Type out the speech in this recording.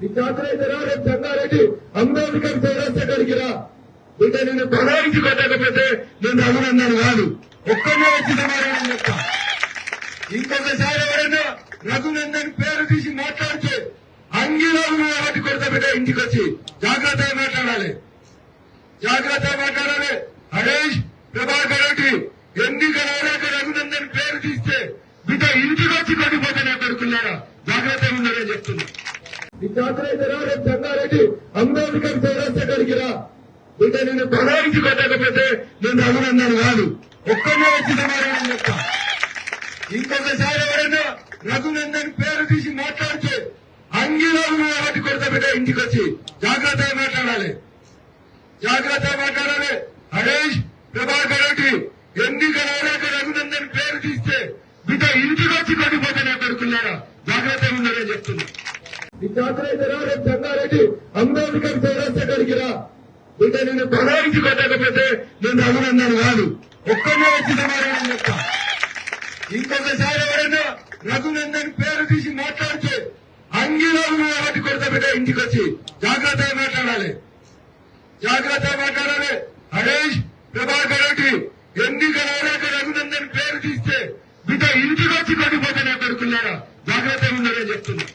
నీ చేతనైతే రా రేపు సంగారెడ్డి అంబేద్కర్ చౌరస్తా కాడికి రా? బిడ్డ నిన్ను తొలగించి పెట్టకపోతే నేను అభినందన కాదు. ఒక్కనే వచ్చి సమాధానం చెప్తా. ఇంకొకసారి ఎవరైనా రఘునందన్ పేరు తీసి మాట్లాడితే అంగిలో ఉన్న వాటి కొడతా బిడ్డ ఇంటికి వచ్చి జాగ్రత్తగా మాట్లాడాలి. జాగ్రత్తగా మాట్లాడాలి. హరీష్ ప్రభాకర్ రెడ్డి ఎన్నికల వరకు రఘునందన్ పేరు తీస్తే బిడ్డ ఇంటికి వచ్చి కొట్టిపోతే నా కొడుకున్నారా? జాగ్రత్తగా ఉండాలని చెప్తున్నా. నీ చేతనైతే రా రేపు సంగారెడ్డి అంబేద్కర్ చౌరస్తా రా? ఇక నిన్ను తొలగించి పెట్టకపోతే నేను రఘునందన్ కాదు. ఒక్కనే వచ్చి సమాధానం చెప్తా. ఇంకొకసారి ఎవరైనా రఘునందన్ పేరు తీసి మాట్లాడితే అంగిలో ఉన్న కొడత కొడతా బిడ్డ ఇంటికి వచ్చి జాగ్రత్తగా మాట్లాడాలి. జాగ్రత్తగా మాట్లాడాలి. హరీష్ ప్రభాకర్ రెడ్డి ఎన్నికల వరకు రఘునందన్ పేరు తీస్తే బిడ్డ ఇంటికి వచ్చి కొట్టిపోతే నా కొడుకున్నారా? జాగ్రత్తగా ఉండాలని చెప్తున్నా. ఈ జాతర అయితే రా అంబేద్కర్ చౌరస్తగడికి రా? ఇక నేను ప్రధానికి పెట్టకపోతే నేను అభినందన కాదు. ఒక్కనే వచ్చిన మారని చెప్తా. ఇంకొకసారి ఎవరైనా రఘునందన్ పేరు తీసి మాట్లాడితే అంగీలో కాబట్టి కొడత బిడ్డ ఇంటికి వచ్చి జాగ్రత్తగా మాట్లాడాలి. జాగ్రత్తగా మాట్లాడాలి. హరేష్ ప్రభాకర్ రెడ్డి ఎన్నికల రఘునందన్ పేరు తీస్తే బిడ్డ ఇంటికి వచ్చి కొట్టిపోతే నేను కొడుకున్నారా? జాగ్రత్తగా ఉండాలని చెప్తున్నా.